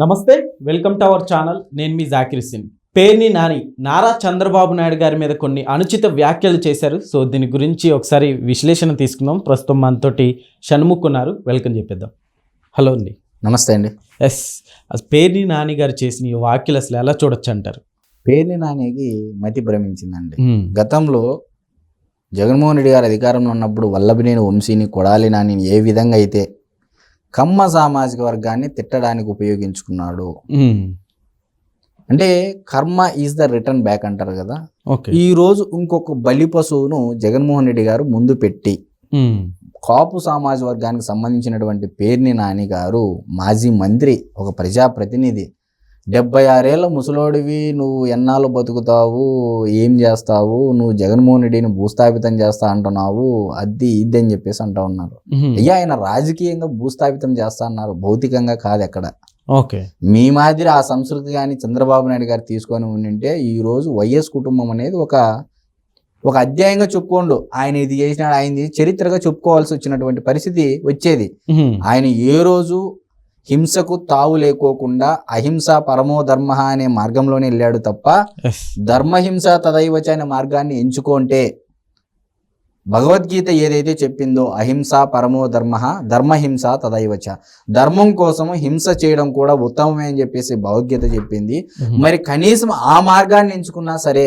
నమస్తే welcome to our channel. నేను మీ జాకిర్ సింగ్. పేర్ని నాని నారా చంద్రబాబు నాయుడు గారి మీద కొన్ని అనుచిత వ్యాఖ్యలు చేశారు. సో దీని గురించి ఒకసారి విశ్లేషణ తీసుకుందాం. ప్రస్తుతం మనతోటి షణ్ముఖ్ ఉన్నారు వెల్కమ్ చెప్పేద్దాం. హలో అండి. నమస్తే అండి. ఎస్ పేర్ని నాని గారు చేసిన ఈ వ్యాఖ్యలు అసలు ఎలా చూడొచ్చు అంటారు పేర్ని నానికి మతి భ్రమించిందండి. గతంలో జగన్మోహన్ రెడ్డి గారు అధికారంలో ఉన్నప్పుడు వల్లభనేని వంశీని కొడాలి నానిని ఏ విధంగా అయితే కమ్మ సామాజిక వర్గాన్ని తిట్టడానికి ఉపయోగించుకున్నాడు. అంటే కర్మ ఈజ్ ద రిటర్న్ బ్యాక్ అంటారు కదా ఈ రోజు ఇంకొక బలి పశువును జగన్మోహన్ రెడ్డి గారు ముందు పెట్టి. కాపు సామాజిక వర్గానికి సంబంధించినటువంటి పేర్ని నాని గారు మాజీ మంత్రి ఒక ప్రజాప్రతినిధి డెబ్బై ఆరేళ్ళ ముసలోడివి నువ్వు ఎన్నాళ్ళు బతుకుతావు ఏం చేస్తావు నువ్వు జగన్మోహన్ రెడ్డిని భూస్థాపితం చేస్తా అంటున్నావు అది ఇది అని చెప్పేసి అంటా ఉన్నారు. అయ్యా ఆయన రాజకీయంగా భూస్థాపితం చేస్తా అన్నారు భౌతికంగా కాదు ఎక్కడ. ఓకే. మీ మాదిరి ఆ సంస్కృతి కానీ చంద్రబాబు నాయుడు గారు తీసుకొని ఉండింటే ఈ రోజు వైఎస్ కుటుంబం అనేది ఒక ఒక అధ్యాయంగా చెప్పుకోండు. ఆయన ఇది చేసినాడు ఆయన చరిత్రగా చెప్పుకోవాల్సి వచ్చినటువంటి పరిస్థితి వచ్చేది. ఆయన ఏ రోజు హింసకు తావు లేకోకుండా అహింస పరమో ధర్మ అనే మార్గంలోనే వెళ్ళాడు తప్ప ధర్మహింస తదైవచ అనే మార్గాన్ని ఎంచుకుంటే భగవద్గీత ఏదైతే చెప్పిందో అహింస పరమో ధర్మ ధర్మహింస తదైవచ. ధర్మం కోసము హింస చేయడం కూడా ఉత్తమమే అని చెప్పేసి భగవద్గీత చెప్పింది. మరి కనీసం ఆ మార్గాన్ని ఎంచుకున్నా సరే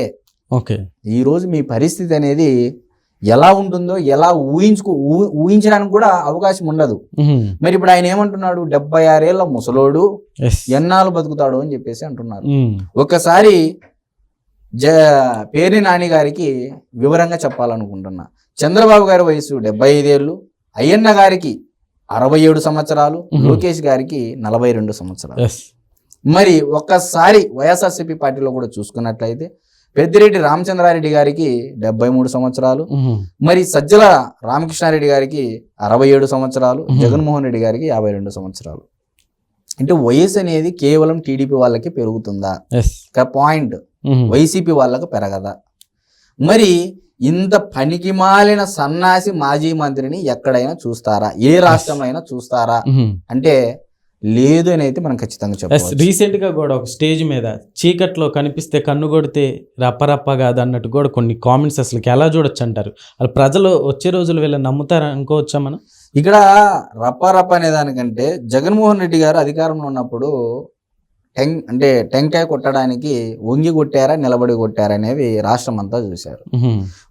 ఓకే. ఈ రోజు మీ పరిస్థితి అనేది ఎలా ఉంటుందో ఎలా ఊహించుకో ఊహించడానికి కూడా అవకాశం ఉండదు. మరి ఇప్పుడు ఆయన ఏమంటున్నాడు? డెబ్బై ఆరేళ్ళ ముసలోడు ఎన్నాళ్ళు బతుకుతాడు అని చెప్పేసి అంటున్నారు. ఒకసారి జ పేరు నాని గారికి వివరంగా చెప్పాలనుకుంటున్నా. చంద్రబాబు గారి వయసు డెబ్బై ఐదేళ్ళు అయ్యన్న గారికి అరవై ఏడు సంవత్సరాలు. లోకేష్ గారికి నలభై రెండు సంవత్సరాలు. మరి ఒక్కసారి వైఎస్ఆర్సీపీ పార్టీలో కూడా చూసుకున్నట్లయితే పెద్దిరెడ్డి రామచంద్రారెడ్డి గారికి డెబ్బై మూడు సంవత్సరాలు. మరి సజ్జల రామకృష్ణారెడ్డి గారికి అరవై ఏడు సంవత్సరాలు. జగన్మోహన్ రెడ్డి గారికి యాభై రెండు సంవత్సరాలు అంటే వయసు అనేది కేవలం టీడీపీ వాళ్ళకి పెరుగుతుందా పాయింట్. వైసీపీ వాళ్ళకి పెరగదా మరి ఇంత పనికిమాలిన సన్నాసి మాజీ మంత్రిని ఎక్కడైనా చూస్తారా ఏ రాష్ట్రంలో అయినా చూస్తారా. అంటే లేదు అని అయితే మనం ఖచ్చితంగా ఎస్ చెప్పవచ్చు. రీసెంట్గా కూడా ఒక స్టేజ్ మీద చీకట్లో కనిపిస్తే కన్ను కొడితే రప్పరప్ప కాదు అన్నట్టు కూడా కొన్ని కామెంట్స్ అసలు ఎలా చూడొచ్చు అంటారు? అసలు ప్రజలు వచ్చే రోజులు వీళ్ళ నమ్ముతారా అనుకోవచ్చా మనం? ఇక్కడ రప్ప రప్ప అనే దానికంటే జగన్మోహన్ రెడ్డి గారు అధికారంలో ఉన్నప్పుడు టెంక్ అంటే టెంకాయ కొట్టడానికి వంగి కొట్టారా నిలబడి కొట్టారా అనేది రాష్ట్రం అంతా చూశారు.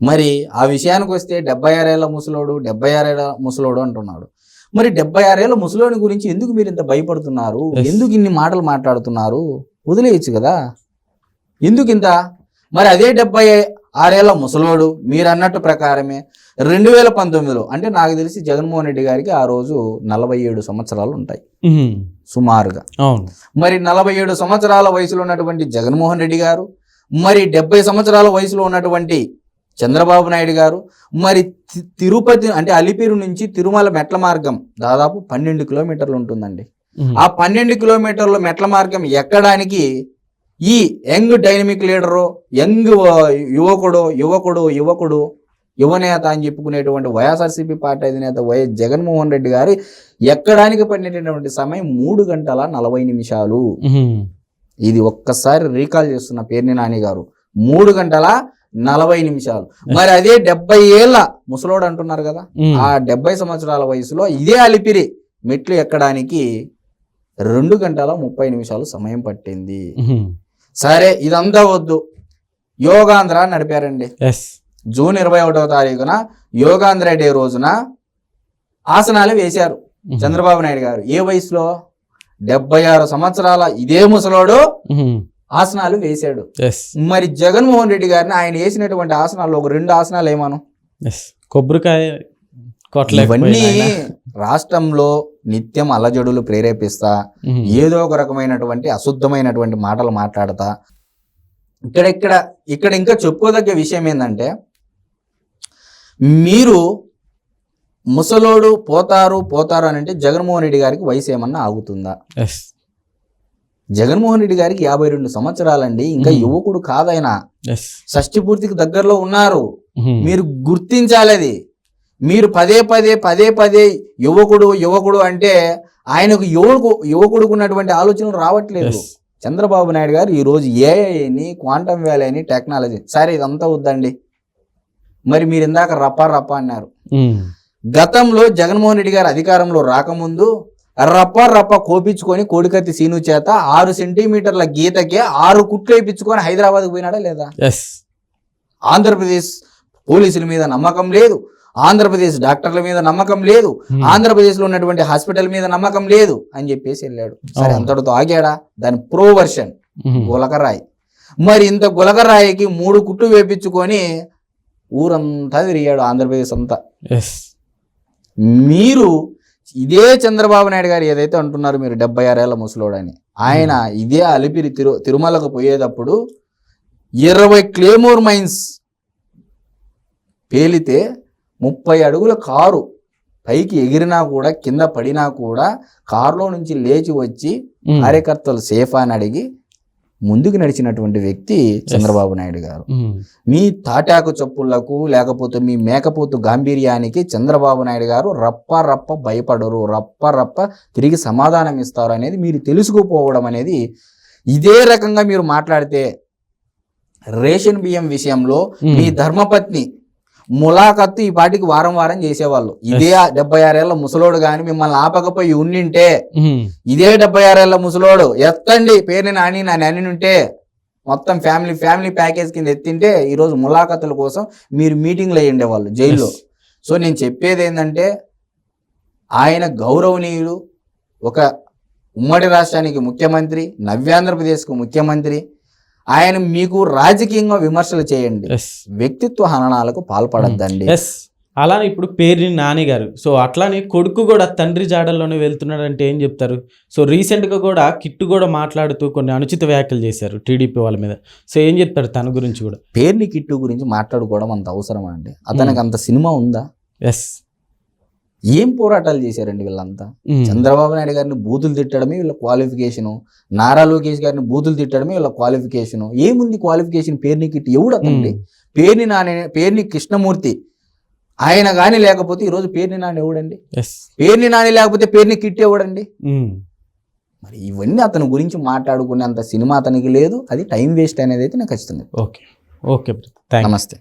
మరి ఆ విషయానికి వస్తే డెబ్బై ఆరేళ్ళ ముసలోడు డెబ్బై ఆరేళ్ళ ముసలోడు అంటున్నాడు. మరి డెబ్బై ఆరేళ్ళ ముసలోని గురించి ఎందుకు మీరు ఇంత భయపడుతున్నారు. ఎందుకు ఇన్ని మాటలు మాట్లాడుతున్నారు? వదిలేయచ్చు కదా. ఎందుకు ఇంత? మరి అదే డెబ్బై ఆరేళ్ళ ముసలోడు మీరు అన్నట్టు ప్రకారమే రెండు వేల పంతొమ్మిదిలో అంటే నాకు తెలిసి జగన్మోహన్ రెడ్డి గారికి ఆ రోజు నలభై ఏడు సంవత్సరాలు ఉంటాయి. సుమారుగా. మరి నలభై ఏడు సంవత్సరాల వయసులో ఉన్నటువంటి జగన్మోహన్ రెడ్డి గారు మరి డెబ్బై సంవత్సరాల వయసులో ఉన్నటువంటి చంద్రబాబు నాయుడు గారు మరి తిరుపతి అంటే అలిపిరి నుంచి తిరుమల మెట్ల మార్గం దాదాపు పన్నెండు కిలోమీటర్లు ఉంటుందండి. ఆ పన్నెండు కిలోమీటర్ల మెట్ల మార్గం ఎక్కడానికి ఈ యంగ్ డైనమిక్ లీడరు యంగ్ యువకుడు యువకుడు యువకుడు యువనేత అని చెప్పుకునేటువంటి వైఎస్ఆర్సీపీ పార్టీ అధినేత వైఎస్ జగన్మోహన్ రెడ్డి గారు ఎక్కడానికి పడినటువంటి సమయం మూడు గంటల నలభై నిమిషాలు. ఇది ఒక్కసారి రీకాల్ చేస్తున్న పేర్ని నాని గారు మూడు గంటల నలభై నిమిషాలు మరి అదే డెబ్బై ఏళ్ళ ముసలోడు అంటున్నారు కదా. ఆ డెబ్బై సంవత్సరాల వయసులో ఇదే అలిపిరి మెట్లు ఎక్కడానికి రెండు గంటల ముప్పై నిమిషాలు సమయం పట్టింది. సరే ఇదంతా వద్దు యోగాంధ్ర నడిపారండి జూన్ ఇరవై ఒకటవ తారీఖున యోగాంధ్ర డే రోజున ఆసనాలు వేశారు. చంద్రబాబు నాయుడు గారు ఏ వయసులో డెబ్బై ఆరు సంవత్సరాల ఇదే ముసలోడు. ఆసనాలు వేశాడు. మరి జగన్మోహన్ రెడ్డి గారిని ఆయన వేసినటువంటి ఆసనాల్లో ఒక రెండు ఆసనాలు ఏమాను? కొబ్బరికాయ ఇవన్నీ రాష్ట్రంలో నిత్యం అలజడులు ప్రేరేపిస్తా. ఏదో ఒక రకమైనటువంటి అశుద్ధమైనటువంటి మాటలు మాట్లాడతా. ఇక్కడ ఇక్కడ ఇక్కడ ఇంకా చెప్పుకోదగ్గ విషయం ఏంటంటే మీరు ముసలోడు పోతారు పోతారు అని అంటే జగన్మోహన్ రెడ్డి గారికి వయసు ఏమన్నా ఆగుతుందా? జగన్మోహన్ రెడ్డి గారికి యాభై రెండు సంవత్సరాలండి. ఇంకా. యువకుడు కాదైన. షష్టి పూర్తికి దగ్గరలో ఉన్నారు. మీరు గుర్తించాలి అది మీరు పదే పదే పదే పదే యువకుడు యువకుడు అంటే ఆయనకు యువకు యువకుడుకు ఉన్నటువంటి ఆలోచనలు రావట్లేదు. చంద్రబాబు నాయుడు గారు ఈరోజు ఏఐని క్వాంటమ్ వ్యాలీ అని టెక్నాలజీ. సరే ఇదంతా వద్దండి. మరి మీరు ఇందాక రప్ప రప్ప అన్నారు. గతంలో జగన్మోహన్ రెడ్డి గారు అధికారంలో రాకముందు రప్ప రప్ప కోపించుకొని కోడికత్తి సీను చేత ఆరు సెంటీమీటర్ల గీతకే ఆరు కుట్లు వేయించుకొని హైదరాబాద్కు పోయినాడా లేదా? ఆంధ్రప్రదేశ్ పోలీసుల మీద నమ్మకం లేదు. ఆంధ్రప్రదేశ్ డాక్టర్ల మీద నమ్మకం లేదు. ఉమ్. ఆంధ్రప్రదేశ్లో ఉన్నటువంటి హాస్పిటల్ మీద నమ్మకం లేదు అని చెప్పేసి వెళ్ళాడు. సరే అవును. అంతటితో ఆగాడా? దాని ప్రో వర్షన్ ఉమ్. గులకరాయి. మరి ఇంత గులకరాయికి మూడు కుట్లు వేపించుకొని ఊరంతా తిరిగాడు ఆంధ్రప్రదేశ్ అంతా. మీరు ఇదే చంద్రబాబు నాయుడు గారు ఏదైతే అంటున్నారు మీరు డెబ్బై ఆరేళ్ళ ముసలోడని ఆయన ఇదే అలిపిరి తిరు తిరుమలకు పోయేటప్పుడు ఇరవై క్లేమోర్ మైన్స్ పేలితే ముప్పై అడుగుల కారు పైకి ఎగిరినా కూడా కింద పడినా కూడా కారులో నుంచి లేచి వచ్చి. కార్యకర్తలు సేఫ్ అని అడిగి ముందుకు నడిచినటువంటి వ్యక్తి చంద్రబాబు నాయుడు గారు ఉమ్. మీ తాటాకు చప్పుళ్ళకు లేకపోతే మీ మేకపోతు గాంభీర్యానికి చంద్రబాబు నాయుడు గారు రప్ప రప్ప భయపడరు రప్ప రప్ప తిరిగి సమాధానం ఇస్తారు అనేది మీరు తెలుసుకోపోవడం అనేది ఇదే రకంగా మీరు మాట్లాడితే రేషన్ బియ్యం విషయంలో ఉమ్. మీ ధర్మపత్ని ములాఖత్తు ఈ పాటికి వారం వారం చేసేవాళ్ళు ఇదే డెబ్బై ఆరేళ్ళ ముసలోడు కానీ మిమ్మల్ని ఆపకపోయి ఉండింటే. ఇదే డెబ్బై ఆరేళ్ళ ముసలోడు ఎత్తండి పేరుని నాని నా నాని ఉంటే మొత్తం ఫ్యామిలీ ఫ్యామిలీ ప్యాకేజ్ కింద ఎత్తింటే ఈరోజు ములాఖతుల కోసం మీరు మీటింగ్లు అయ్యి వాళ్ళు జైల్లో. సో నేను చెప్పేది ఏంటంటే ఆయన గౌరవనీయులు ఒక ఉమ్మడి రాష్ట్రానికి ముఖ్యమంత్రి నవ్యాంధ్రప్రదేశ్కు ముఖ్యమంత్రి ఆయన మీకు రాజకీయంగా విమర్శలు చేయండి. ఎస్ వ్యక్తిత్వ హననాలకు పాల్పడద్దండి. ఎస్ అలానే ఇప్పుడు పేరుని నాని గారు. సో అట్లానే కొడుకు కూడా తండ్రి జాడల్లోనే వెళ్తున్నాడు అంటే ఏం చెప్తారు? సో రీసెంట్గా కూడా కిట్టు కూడా మాట్లాడుతూ కొన్ని అనుచిత వ్యాఖ్యలు చేశారు టీడీపీ వాళ్ళ మీద. సో ఏం చెప్తారు తన గురించి కూడా? పేర్ని కిట్టు గురించి మాట్లాడుకోవడం అంత అవసరమా అండి? అతనికి అంత సినిమా ఉందా? ఎస్ ఏం పోరాటాలు చేశారండి వీళ్ళంతా? చంద్రబాబు నాయుడు గారిని బూతులు తిట్టడమే వీళ్ళ క్వాలిఫికేషను నారా లోకేష్ గారిని బూతులు తిట్టడమే వీళ్ళ క్వాలిఫికేషను ఏముంది క్వాలిఫికేషన్ పేరుని కిట్టి ఎవడు అతండి పేరుని నాని పేరుని కృష్ణమూర్తి. ఆయన కానీ లేకపోతే ఈరోజు పేరుని నాని ఎవడండి? పేరుని నాని లేకపోతే పేరుని కిట్టి ఎవడండి? మరి ఇవన్నీ అతని గురించి మాట్లాడుకునేంత సినిమా అతనికి లేదు. అది టైం వేస్ట్ అనేది అయితే నాకు ఖచ్చితంగా. ఓకే ఓకే నమస్తే.